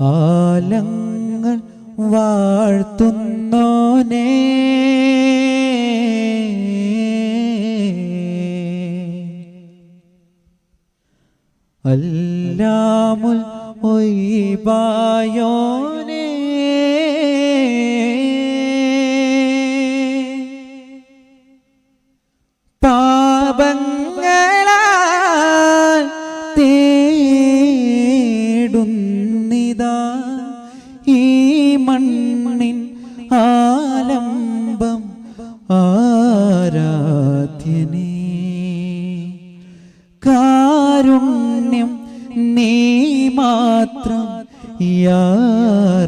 ആലങ്ങൾ വാഴ്ത്തുന്നോനെ. അല്ലാമുൽ ഒയ്ബായോനേ പാപങ്ങളാൽ തേടുന്നിതാ ഈ മണ്ണിൻ ആലംബം ആരാധ്യനേ. കാരുണ്യം നീ മാത്രം യാറാസിക്കേ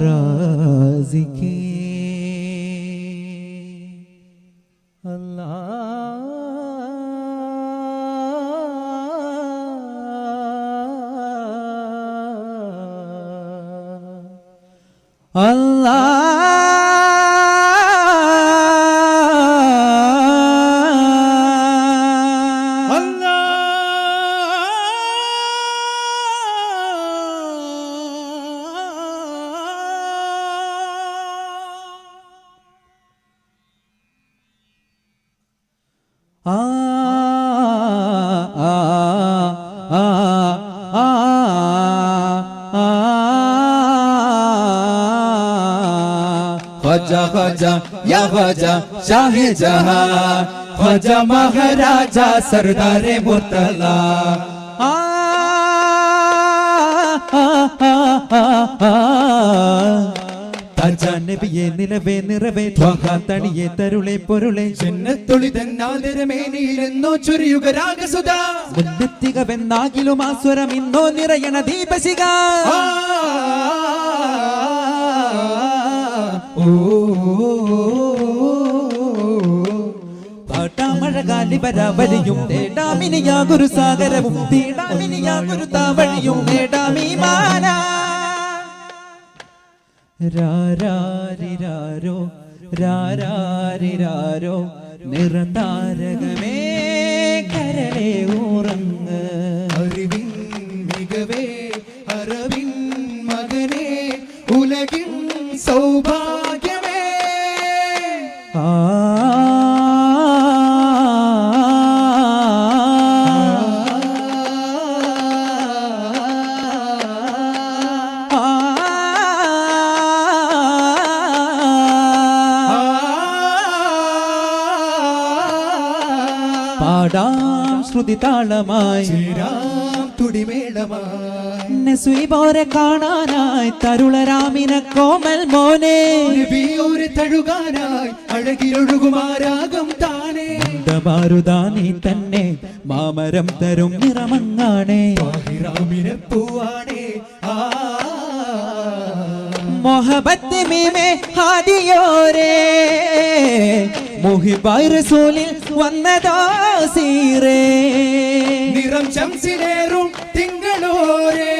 അല്ലാ. ഖജ ഖജ യാ ഖജ शाहे ജഹാൻ മഹാരാജ സർദാരെ മുർത്തല. ആ നബിയെ നിലവേ നിറവേ തണിയെ തരുളെ പൊരുളെ. ജന്നത്തൊളി തന്നാദരമേനിയിരുന്നോ ചൊരിയുക രാഗസുധ. മുന്നെത്തികവെന്നാകിലും ആ സ്വരം ഇന്നോ നിറയണ ദീപശിക തേടാമിനിയാ ഗുരു സാഗരവും തീടാമിനിയാ ഗുരു താവഴിയും നേടാമീമാന രാരാരിരാരോ രാരാരിരാരോ നിറതാരകമേ കരളെ ഉറങ്ങ്. അറിവിൻ മികവേ അറിവിൻ മകനേ ഉലകിൻ സൗഭാഗ്യമേ ശ്രുതി താളമായി. നസുയിബോരെ കാണാനായി തരുളരാമിന കോമൽ മോനെ. ഒരു തഴുകാനായി അഴകിലൊഴുകുമാരാകം താനേ. മാരുതാ തന്നെ മാമരം തരും നിറമങ്ങാണേ. പൂവാണേ. ആ. മൊഹബത്ത് മീമേ ഹാദിയോരേ. മുഹിബായ് റസൂലിൽ വന്നതോ സീറേ. നിറം ശംസിലേറും തിങ്കളോരേ.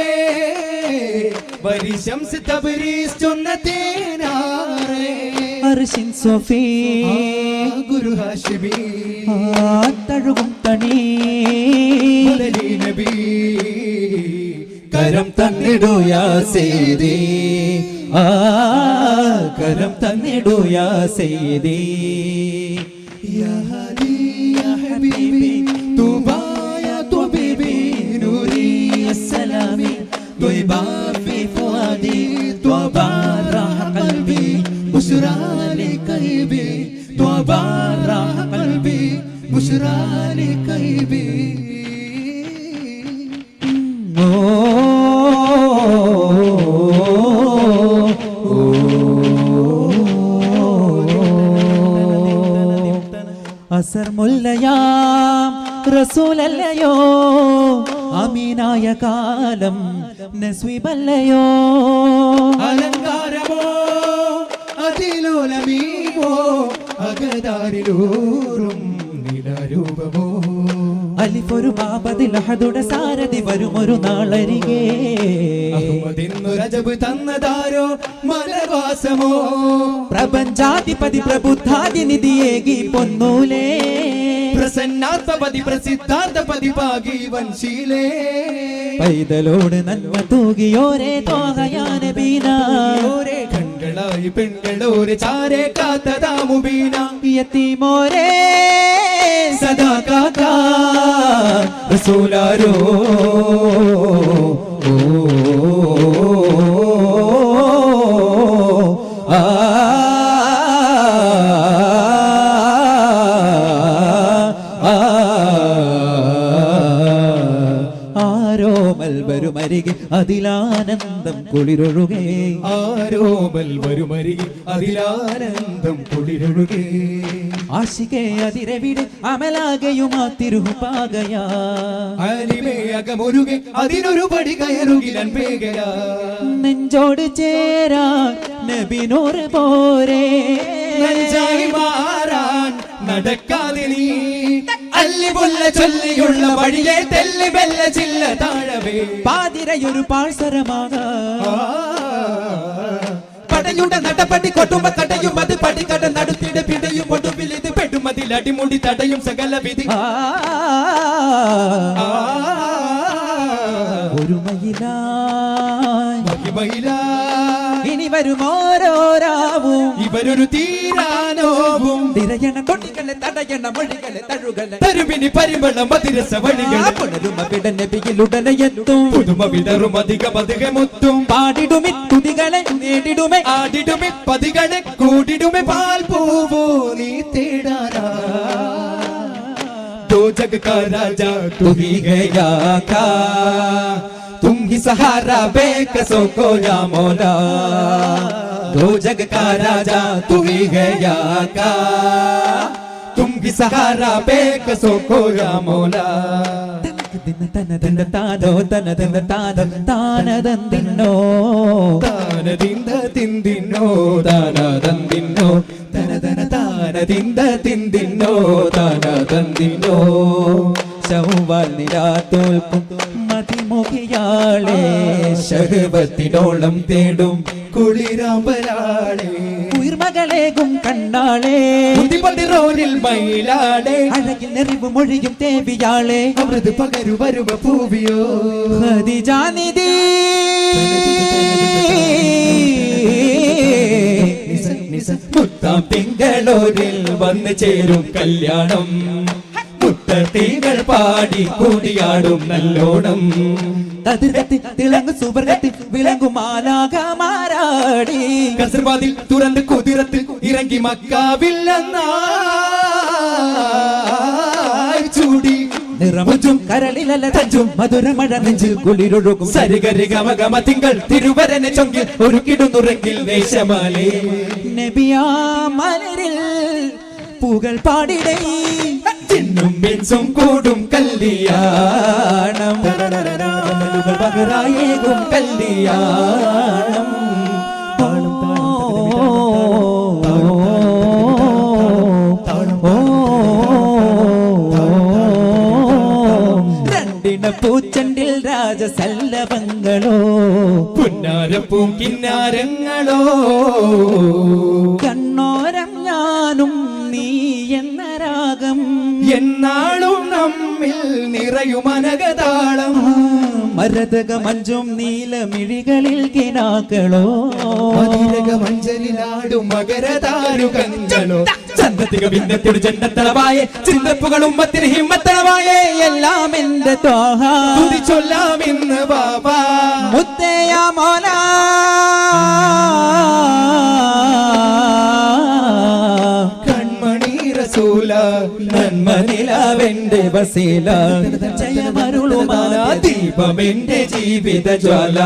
വരി ശംസ് തബരീസ് ചൊന്ന തേനാറേ. അർഷിൻ സൊഫീ. ഗുരു ഹാഷിമി. ആ തഴുകും തണീ. നബി. കരം തന്നിടൂ യാസേരി ആ കരം തന്നിടൂ യാ സേദി. റസൂലല്ലയോ? അമീനായ കാലം നസ്വിബല്ലയോ അലങ്കാരമോ? അതിലോലമീമോ? അകദാരിലൂറും നിലരൂപമോ? അലിഫൊരു ബാബതിൽ അഹദുടെ സാരഥി വരുമൊരു നാളരികെ. രജബ് തന്നതാരോ മലവാസമോ? പ്രപഞ്ചാധിപതി പ്രബുദ്ധാതി നിധിയേകി പൊന്നൂലേ. പ്രസന്നാർത്ഥപതി പ്രസിദ്ധാർത്ഥപതി പാകി വൻശീലേ പൈതലോട് നന്മ തൂകിയോരേ തോകയാന ബീന. ഓരേ കൺകളായി പെൺകളോരെ ചാരേ കാത്തതാമുബീന യത്തീമോരേ സദാ കാക്കാ റസൂലാരോ ആ വരുമരികെ അതിലാനന്ദം കുളിരൊഴുകേ. ആരോമൽ വരുമരികെ അതിലാനന്ദം കുളിരൊഴുകേ. ആശികെ അതിരവിടെ അമലാകയുമാ തിരുപാകയാ. അലിമേ അകമൊരുകെ അതിനൊരു പടി കയറുകിലൻ വേഗയാ നെഞ്ചോട് ചേരാ നബിനോറ് പോരേ. നെഞ്ചായി മാറാൻ നടക്കാതെ നീ. അല്ലിപൊല്ല ചൊല്ലിയുള്ള വഴിയെ തെല്ലി ബെല്ല ചില്ല താഴവേ. പാതിരയൊരു പാഴ്സരമാകാ പടയുടെ നടപടി കൊട്ടുമ്പ തടയും അത് പടികട നടത്തിട പിടയും ഒടുവിൽ ഇത് പെടുമതിൽ അടിമുടി തടയും സകല വിധി. ഒരു മഹിള മഹിമയിലാ. ഇനി വരുമോരോരാവും ഇവരൊരു തീരാനോവും തിരയണ തൊട്ടികളെ തടയണ മൊഴികളെ തഴുകളെ തരുവിനി പരിമളം മതിരസ വഴികൾ പുണരുമ പിടനബിയിലുടനെ എത്തും പുതുമ വിതറും അധികം അധികമൊത്തും പാടിടുമി തുതികളെ നേടിടുമേ ആടിടുമെ പതികളെ കൂടിടുമെ പാൽ പൂവോ നീ തേടാനാ दो जग का राजा तू ही गया का तुम ही सहारा बेकसों को या मौला दो जग का राजा तू ही गया का तुम ही सहारा बेकसों को या मौला ദിന തന തന താനോ തന തന താനം താനതന്തിന്നോ താന തിന്ത തിന്തിന്നോ താന തന്തിന്നോ തന തന താന തിന്ത തിന്തിന്നോ താന തന്തിന്നോ ചൊവ്വാൽ നിരാത്തോൽക്കും മതിമുഖിയാളെ ശഹബത്തിനോളം തേടും കുളിരാമ്പലാളെ. ഉയർമകളേകും കണ്ണാളെ. റോനിൽ മയിലാടെ അഴകിൽ നെറിവ് മൊഴിയും തേവിയാളെ അമൃത് പകരു വരുമ പൂവിയോ. ഹതിജാനിധി മുത്താം തിങ്കളൂരിൽ വന്നു ചേരും കല്യാണം. മുത്തീകൾ പാടി കൂടിയാടും നല്ലോണം. തതിരത്തി തിളങ്ങു സുവർണത്തിൽ വിളങ്ങും മാലാകമാരാടി കസർവാതിൽ തുറന്ന് കുതിരത്തിൽ ഇറങ്ങി മക്കാവില്ലെന്നായി ചൂടി. നിറമുറ്റും കരളിലല്ല തഞ്ചും മധുരമഴ നെഞ്ചിൽ കുളിരൊഴുകും. ഗമ തിങ്കൾ തിരുവരനെ ചൊങ്കിൽ ഒരു കിടുന്നുറങ്ങിൽ വേഷമാലേ നബിയാ മലരിൽ പൂകൾ പാടിടേ. ചിന്നും പെൺസും കൂടും കല്യാണം. പകരായേകും കല്യാണം. പൂച്ചണ്ടിൽ രാജസല്ലഭങ്ങളോ പുന്നാരപ്പൂം കിന്നാരങ്ങളോ കണ്ണോരം ഞാനും നീ. എന്നാളും നമ്മിൽ നിറയുമനകതാളം മരതക മഞ്ചും നീലമിഴികളിൽ കിനാക്കളോ? മതിരക മഞ്ചലിലാടും മകരതാരുകങ്ങളോ ചന്തത്തിക ഭിന്നത്തിനു ചെണ്ടത്തളവായ ചിന്തപ്പുകളും മത്തിന് ഹിമ്മത്തളവായ എല്ലാം എന്റെ തോഹ ചൊല്ലാം ചൊല്ലാമിന്ന് ബാബാ. മുത്തയ വസീല ദീപമെന്റെ ജീവിത ജ്വാല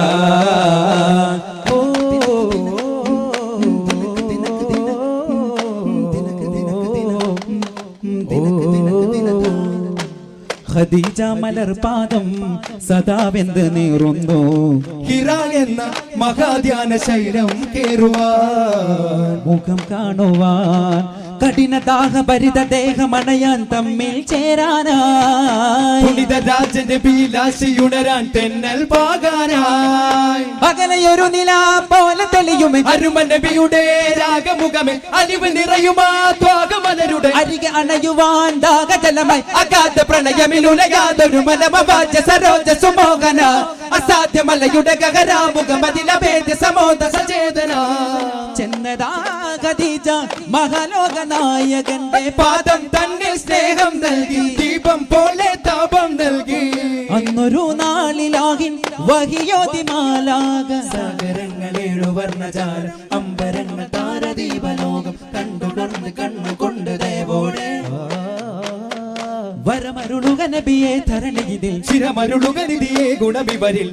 ഖദീജ മലർപാദം സദാവെന്ത് നീറുന്നു ഹിറ എന്ന മഹാധ്യാന ശൈലം കേറുവാൻ മുഖം കാണുവാൻ കഠിന ദാഹഭരിത ദേഹമണയാൻ തമ്മിൽ ചേരാനായി. മഹിത രാജന്റെ ബീലാശിയുണരാൻ തെന്നൽ പാകാനായി. അകലയൊരു നില പോലെ തെളിയുമേ അരുമ നബിയുടെ രാഗമുഖമേ അലിവ് നിറയുമാ ത്വാഗമലരുടെ അരികെ അണയുവാൻ ദാഹജലമായി. അഗാധ പ്രണയമിലുലയാതൊരു മനമവാച സരോജ സുമോഹന. അസാധ്യമലയുടെ ഗഹരാമുഖമതിലഭേദ സമോദ സചേതന. ചെന്നതാ ഖദീജ മഹാലോക നായകന്റെ പാദം തന്നിൽ സ്നേഹം നൽകി. ദീപം പോലെ താപം നൽകി. അന്നൊരു നാളിലാകിൻ വഹിയോതി മാലാക സാഗരങ്ങളേഴു വർണജാലം അമ്പരങ്ങൾ താരദീപലോകം കണ്ടുകൊണ്ട് കണ്ണുകൊണ്ട് നബിയെ ധരണിയിൽ ചിരമരുളുക നിധിയെ ഗുണവിവരിൽ.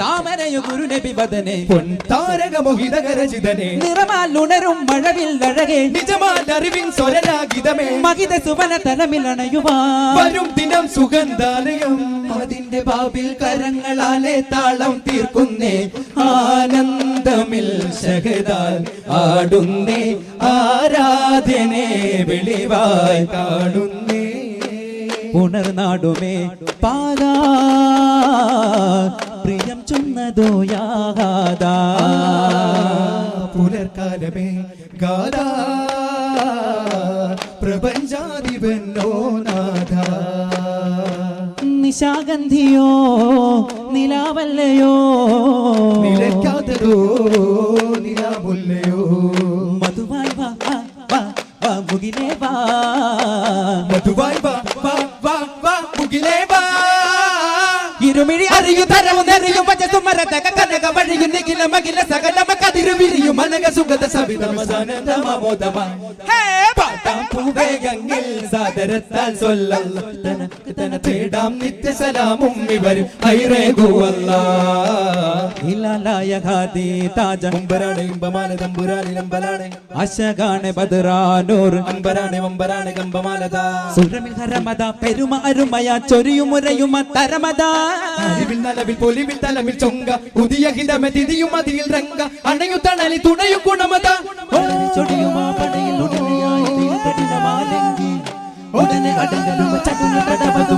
താമരയു ഗുരു നബി വദനെ പൊൻ നിറമാൽ നിറമാലുണരും മഴവിൽ അഴകെ. നിജമാൽ അറിവിൻ സ്വരരാഗിതമേ. മഹിത സുവന തലമിൽ അണയുവാ വരും ദിനം സുഗന്ധാലയം. അതിന്റെ ബാബിൽ കരങ്ങളാലെ താളം തീർക്കുന്നേ. ആനന്ദമിൽ ശഹദാൽ ആടുന്നേ. ആരാധനെ വിളിവായി കാണുന്നേ. ഉണർനാടുമേ പാലാ പ്രിയം ചൊന്നതോയാകാതാ. പുലർക്കാലമേ ഗാദാ പ്രപഞ്ചാധിപന്നോ നാഥ. നിശാഗന്ധിയോ നിലാവല്ലയോ? നിലയ്ക്കാത്തതോ നിലാമുല്ലയോ? മധുവായി വാ വാ, വാ മുകിലേ വാ. മധുവായി വാ അറിയു തരവും നെറിയും വജസുമരതക കനക വഴിയും നിഖില മകില സകലമ കതിരു വിരിയും മനക സുഗത സവിതമസാനന്ദമോദമ പൂവേഗങ്ങൾ സാദരത്താൽ സൊല്ലല്ല. തന തേടാം നിത്യസലാമും ഇവരും ഐറേകുവല്ല ഇലാലായ ഖാദി താജ. അമ്പരാണ് ഇമ്പമാല തമ്പുരാനി നമ്പലാണ് അശകാണ് ബദറാനൂർ അമ്പരാണ് വമ്പരാണ് കമ്പമാലത. സുരമിൽ ഹരമത പെരുമ അരുമയ ചൊരിയുമുരയുമ തരമത അറിവിൽ നലവിൽ പൊലിവിൽ തലമിൽ ചൊങ്ക. പുതിയ ഹിതമെ തിരിയും അതിൽ രംഗ. അണയു തണലി തുണയു ഗുണമത. ചൊടിയുമാ. అడగను చదువు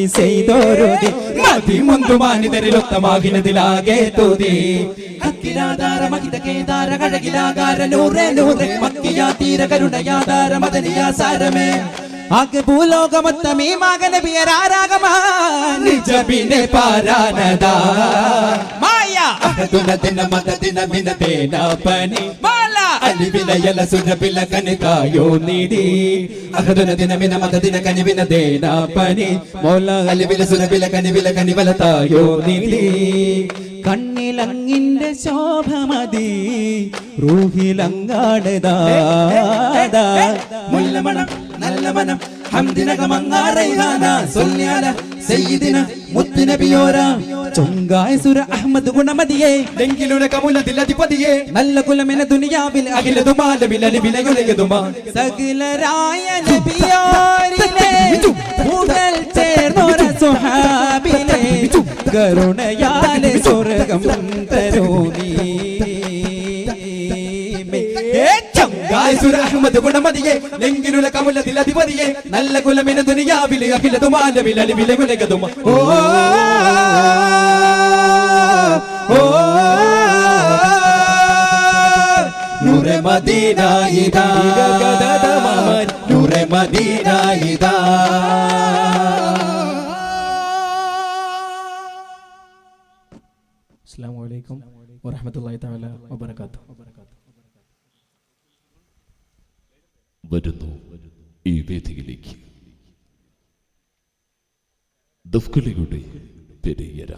മുന്തി ചെയ്തോരുതി മതി മുന്തു മാനിതരിലൊത്തമാകിനതിലാകെ തുതി. അഖിലാധാര മഹിത കേദാര കഴകിലാകാര നൂറേ നൂറേ. മക്കിയാ തീര കരുണയാധാര മദനിയാ സാരമേ. ആകെ ഭൂലോകമൊത്തം ഈ മകന പിയരാരാഗമാ നിജബിനെ പാരാനദാ മായ. തുന ദിന മത ദിന മിന തേന പനി. അലിവിലയല സുരബില കനിതായോ നീതി. അഹതുന ദിനമിന മതദിന മത കനിവിന ദേനാ പനി. മോല അലിവില സുരബില കനിവില കനിവലതായോ നീതി. കണ്ണിലങ്ങിന്റെ ശോഭമതി റൂഹിലങ്ങാടുതാ. മുല്ല മണം നല്ല മനം ഹംദിനകമങ്ങാറൈഹാന സൊല്യാല സയ്യിദിന മുത്തുനബിയോര ചൊങ്കായ സുര അഹമ്മദ് ഗുണമതിയെ. ഡെങ്കിലുടെ കമുലതിലധിപതിയെ നല്ല കുലമെന ദുനിയാവിൽ അഖില അഖിലതുമാലവിലലിവിലയുലയതുമാ സകലരായ നബിയോരിലെ മുതൽ ചേർന്നൊര സുഹാബിലെ കരുണയാലെ സ്വർഗം തരോനീ ഗായസുര ഗുണമതിയെ ലെങ്കിലുള്ള നല്ല കുലമിന അസ്സാം വലൈക്കും വരുന്നു ഈ വേദിയിലേക്ക്. ദഫ്കലിയുടെ പെരിയര.